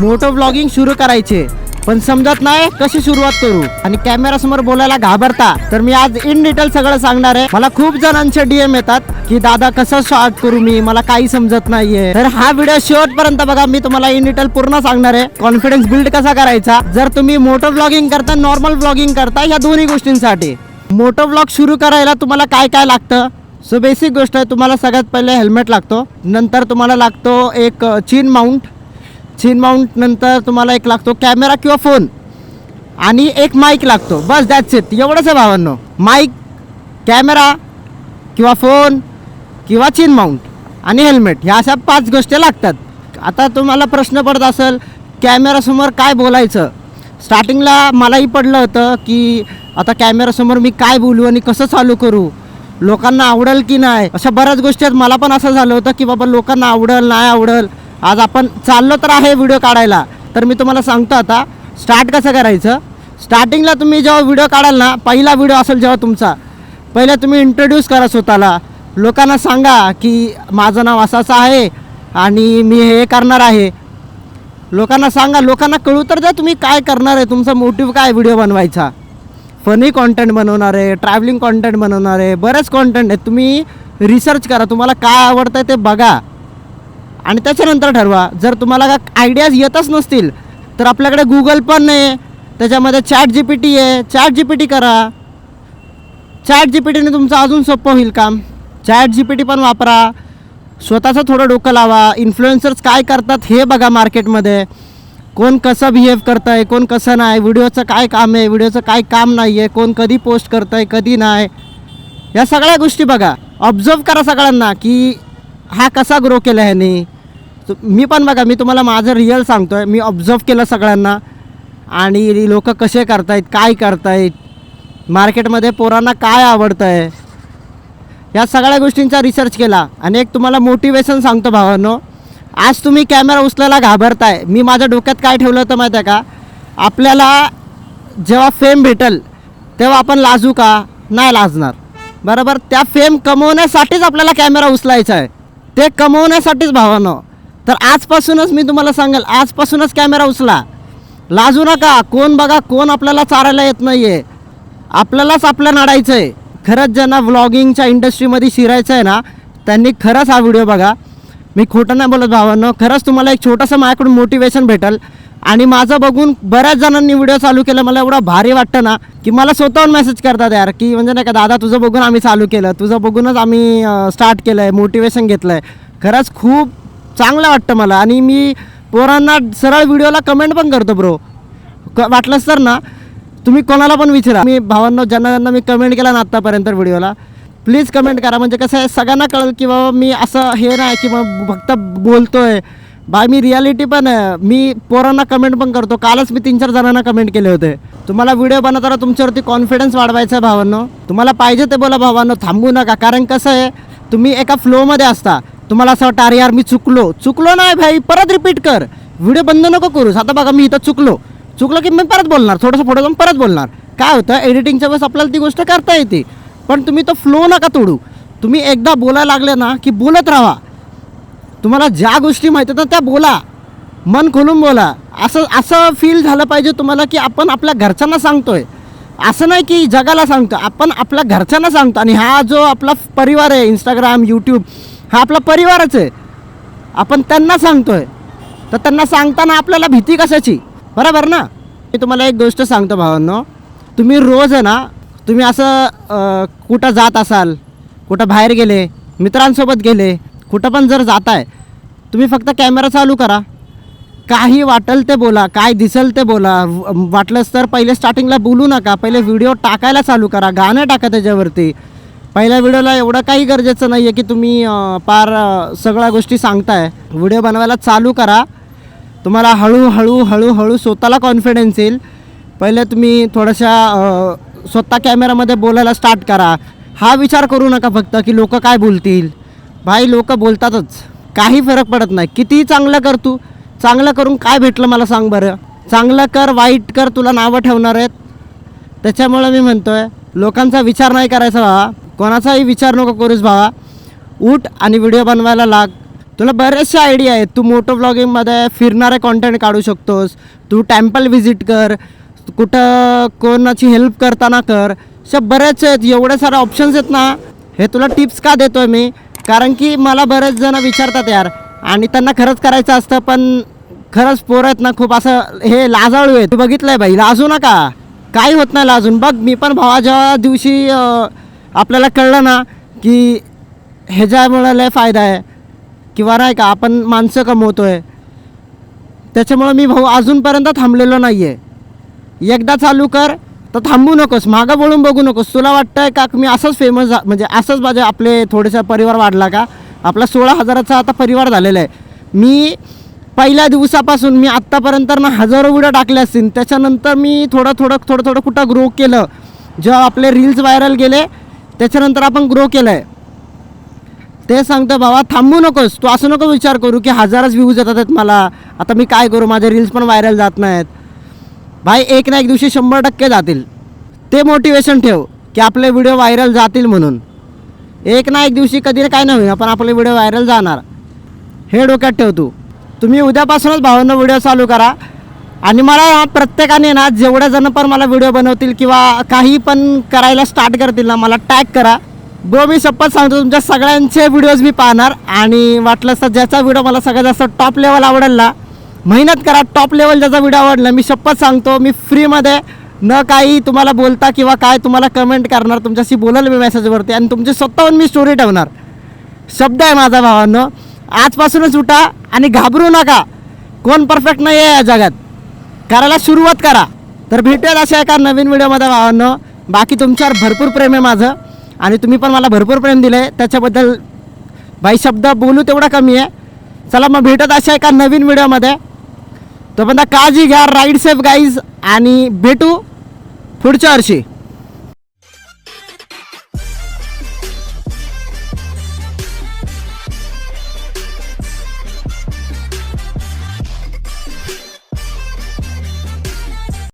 मोठं ब्लॉगिंग सुरू करायचे. पण समजत नाही कशी सुरुवात करू. आणि कॅमेरा समोर बोलायला घाबरता तर मी आज इन डिटेल सगळं सांगणार आहे. मला खूप जणांचे डीएम येतात की दादा कसं स्टार्ट करू मी? मला काही समजत नाहीये. तर हा व्हिडिओ शेवटपर्यंत बघा मी तुम्हाला इन डिटेल पूर्ण सांगणार आहे. कॉन्फिडन्स बिल्ड कसा करायचा? जर तुम्ही मोठं ब्लॉगिंग करता नॉर्मल ब्लॉगिंग करता या दोन्ही गोष्टींसाठी. मोठं ब्लॉग सुरू करायला तुम्हाला काय काय लागतं? सो बेसिक गोष्ट आहे तुम्हाला सगळ्यात पहिले हेल्मेट लागतो. नंतर तुम्हाला लागतो एक चीन माउंट चीन माउंट नंतर तुम्हाला एक लागतो कॅमेरा किंवा फोन. आणि एक माईक लागतो. बस दॅट्स इट एवढंच आहे भावांनो. माईक कॅमेरा किंवा फोन किंवा चीन माउंट आणि हेल्मेट ह्या अशा पाच गोष्टी लागतात. आता तुम्हाला प्रश्न पडत असेल कॅमेरासमोर काय बोलायचं? स्टार्टिंगला मलाही पडलं होतं की आता कॅमेरासमोर मी काय बोलू आणि कसं चालू करू? लोकांना आवडेल की नाही? अशा बऱ्याच गोष्टी आहेत. मला पण असं झालं होतं की बाबा लोकांना आवडेल नाही आवडेल? आज आपण चाललो तर आहे व्हिडिओ काढायला. तर मी तुम्हाला सांगतो आता स्टार्ट कसं करायचं? स्टार्टिंगला तुम्ही जेव्हा व्हिडिओ काढाल ना पहिला व्हिडिओ असेल जेव्हा तुमचा पहिले तुम्ही इंट्रोड्यूस करा स्वतःला. लोकांना सांगा की माझं नाव असं असं आहे आणि मी हे करणार आहे. लोकांना सांगा लोकांना कळू तर द्या तुम्ही काय करणार आहे तुमचा मोटिव्ह काय व्हिडिओ बनवायचा. फनी कॉन्टेंट बनवणार आहे ट्रॅव्हलिंग कॉन्टेंट बनवणार आहे बरेच कॉन्टेंट आहेत तुम्ही रिसर्च करा तुम्हाला काय आवडतं आहे ते बघा. आणि त्याच्यानंतर ठरवा. जर तुम्हाला का आयडियाज येतच नसतील तर आपल्याकडे गुगल पण आहे त्याच्यामध्ये चॅट जी पी टी आहे. चॅट जी पी टी करा. चॅट जी पी टीने तुमचं अजून सोपं होईल काम. चॅट जी पी टी पण वापरा. स्वतःचं थोडं डोकं लावा. इन्फ्लुएन्सर्स काय करतात हे बघा मार्केटमध्ये कोण कसं बिहेव करतं आहे कोण कसं नाही व्हिडिओचं काय काम आहे व्हिडिओचं काय काम नाही आहे कोण कधी पोस्ट करतं आहे कधी नाही. या सगळ्या गोष्टी बघा. ऑब्झर्व करा सगळ्यांना की हा कसा ग्रो केला ह्याने? मी पण बघा मी तुम्हाला माझं रिअल सांगतो आहे मी ऑब्झर्व केलं सगळ्यांना. आणि लोक कसे करतायत काय करतायत? मार्केटमध्ये पोरांना काय आवडतं आहे या सगळ्या गोष्टींचा रिसर्च केला. आणि एक तुम्हाला मोटिवेशन सांगतो भावांनो. आज तुम्ही कॅमेरा उचलायला घाबरताय. मी माझ्या डोक्यात काय ठेवलं होतं माहीत आहे का? आपल्याला जेव्हा फेम भेटेल तेव्हा आपण लाजू का? नाही लाजणार. बरोबर? त्या फेम कमवण्यासाठीच आपल्याला कॅमेरा उचलायचा आहे. ते कमवण्यासाठीच भावानं. तर आजपासूनच मी तुम्हाला सांगेल आजपासूनच कॅमेरा उचला. लाजू नका कोण बघा कोण आपल्याला चारायला येत नाही आहे आपल्यालाच आपलं नाडायचं आहे खरंच ज्यांना व्लॉगिंगच्या इंडस्ट्रीमध्ये शिरायचं आहे ना त्यांनी खरंच हा व्हिडिओ बघा. मी खोटं नाही बोलत भावांनो खरंच तुम्हाला एक छोटंसं माझ्याकडून मोटिवेशन भेटेल. आणि माझं बघून बऱ्याच जणांनी व्हिडिओ चालू केलं. मला एवढं भारी वाटतं ना की मला स्वतःहून मेसेज करतात यार की म्हणजे नाही का दादा तुझं बघून आम्ही चालू केलं. तुझं बघूनच आम्ही स्टार्ट केलं आहे मोटिवेशन घेतलं आहे खरंच खूप चांगलं वाटतं मला. आणि मी पोरांना सरळ व्हिडिओला कमेंट पण करतो ब्रो क वाटलंच तर ना तुम्ही कोणाला पण विचारा. मी भावांना ज्यांना ज्यांना मी कमेंट केला ना आत्तापर्यंत व्हिडिओला प्लीज कमेंट करा. म्हणजे कसं आहे सगळ्यांना कळेल की बाबा मी असं हे नाही की मग फक्त आहे बाय मी रियालिटी पण आहे मी पोरांना कमेंट पण करतो. कालच मी तीन चार जणांना कमेंट केले होते. तुम्हाला व्हिडिओ बनवताना तुमच्यावरती कॉन्फिडन्स वाढवायचा आहे भावांनो. तुम्हाला पाहिजे ते बोला भावांनो थांबू नका. कारण कसं आहे तुम्ही एका फ्लोमध्ये असता. तुम्हाला असं वाटतं अरे यार मी चुकलो. चुकलो नाही भाई परत रिपीट कर. व्हिडिओ बंद नको करूस आता बघा मी इथं चुकलो. चुकलं की मी परत बोलणार. थोडंसं फोटो जाऊन परत बोलणार. काय होतं एडिटिंगच्या वेळेस आपल्याला ती गोष्ट करता येते. पण तुम्ही तो फ्लो नका तोडू. तुम्ही एकदा बोलायला लागले ना की बोलत राहा. तुम्हाला ज्या गोष्टी माहीत आहेत त्या बोला. मन खोलून बोला. असं असं फील झालं पाहिजे तुम्हाला की आपण आपल्या घरच्यांना सांगतोय. असं नाही की जगाला सांगतो. आपण आपल्या घरच्यांना सांगतो. आणि हा जो आपला परिवार आहे इंस्टाग्राम यूट्यूब हा आपला परिवारच आहे. आपण त्यांना सांगतोय. तर त्यांना सांगताना आपल्याला भीती कशाची? बरोबर ना? मी तुम्हाला एक गोष्ट सांगतो भावांनो. तुम्ही रोज आहे ना तुम्ही असं कुठं जात असाल कुठं बाहेर गेले मित्रांसोबत गेले कुठं पण जर जाताय तुम्ही फक्त कॅमेरा चालू करा. काही वाटेल ते बोला काय दिसेल ते बोला. वाटलंच तर पहिले स्टार्टिंगला बोलू नका पहिले व्हिडिओ टाकायला चालू करा गाणं टाका त्याच्यावरती. पहिल्या व्हिडिओला एवढं काही गरजेचं नाही आहे की तुम्ही पार सगळ्या गोष्टी सांगताय. व्हिडिओ बनवायला चालू करा. तुम्हाला हळूहळू हळूहळू स्वतःला कॉन्फिडन्स येईल. पहिले तुम्ही थोड्याशा स्वतः कॅमेरामध्ये बोलायला स्टार्ट करा. हा विचार करू नका फक्त की लोक काय बोलतील. भाई लोक बोलतातच. काही फरक पडत नाही. कितीही चांगलं कर तू. चांगलं करून काय भेटलं मला सांग बरं. चांगलं कर वाईट कर तुला नावं ठेवणार आहेत. त्याच्यामुळं मी म्हणतो आहे लोकांचा विचार नाही करायचा भावा. कोणाचाही विचार नको करूस भावा. उठ आणि व्हिडिओ बनवायला लाग. तुला बरेचसे आयडिया आहेत. तू मोटो ब्लॉगिंगमध्ये फिरणारे कॉन्टेंट काढू शकतोस. तू टेम्पल व्हिजिट कर. कुठं कोणाची हेल्प करताना कर. अशा बरेच आहेत. एवढे सारे ऑप्शन्स आहेत ना. हे तुला टिप्स का देतो आहे मी? कारण की मला बरेच जण विचारतात यार. आणि त्यांना खरंच करायचं असतं पण खरंच पोरं आहेत ना खूप असं हे लाजाळू आहे तू बघितलंय बाई लाजू नका. काही होत नाही लाजून. बघ मी पण भावाच्या दिवशी आपल्याला कळलं ना की ह्याच्यामुळे लय फायदा आहे किंवा नाही का आपण माणसं कमवतो आहे त्याच्यामुळं मी भाऊ अजूनपर्यंत थांबलेलो नाही आहे एकदा चालू कर तर थांबू नकोस मागं वळून बघू नकोस. तुला वाटतंय का मी असंच फेमस झा म्हणजे असंच माझे आपले थोडेसा परिवार वाढला का? आपला सोळा हजाराचा आता परिवार झालेला आहे. मी पहिल्या दिवसापासून मी आत्तापर्यंत ना हजारो व्हिडिओ टाकले असतील. त्याच्यानंतर मी थोडं थोडं थोडं थोडं कुठं ग्रो केलं. जेव्हा आपले रील्स व्हायरल गेले त्याच्यानंतर आपण ग्रो केलं आहे ते सांगतो बाबा थांबू नकोस. तू असं नको विचार करू की हजारच व्ह्यूज येतात मला. आता मी काय करू? माझे रील्स पण व्हायरल जात नाहीत. भाई एक ना एक दिवशी शंभर टक्के जातील. ते मोटिवेशन ठेव की आपले व्हिडिओ व्हायरल जातील म्हणून. एक ना एक दिवशी कधी काय नाही होईल पण आपले व्हिडिओ व्हायरल जाणार. हे डोक्यात ठेव तू. तुम्ही उद्यापासूनच भावांना व्हिडिओ चालू करा. आणि मला प्रत्येकाने ना जेवढ्या जण पण मला व्हिडिओ बनवतील किंवा काही पण करायला स्टार्ट करतील ना मला टॅग करा. बो मी शपथ सांगतो तुमच्या सगळ्यांचे व्हिडिओज मी पाहणार. आणि वाटलं तर ज्याचा व्हिडिओ मला सगळ्यात जास्त टॉप लेवल आवडेल ना मेहनत करा टॉप लेवल ज्याचा व्हिडिओ आवडला मी शपथ सांगतो मी फ्रीमध्ये न काही तुम्हाला बोलता किंवा काय तुम्हाला कमेंट करणार तुमच्याशी बोलेल मी मेसेजवरती आणि तुमची स्वतःहून मी स्टोरी ठेवणार. शब्द आहे माझा भावांनो आजपासूनच उठा आणि घाबरू नका. कोण परफेक्ट नाही आहे या जगात. करायला सुरुवात करा. तर भेटूयात अशा एका नवीन व्हिडिओमध्ये भावांनो. बाकी तुमच्यावर भरपूर प्रेम आहे माझं आणि तुम्ही पण मला भरपूर प्रेम दिले त्याच्याबद्दल बाई शब्द बोलू तेवढा कमी आहे. चला मग भेटत अशा एका नवीन व्हिडिओमध्ये तोपर्यंत काळजी घ्या राईड सेफ गाईज आणि भेटू पुढच्या वर्षी.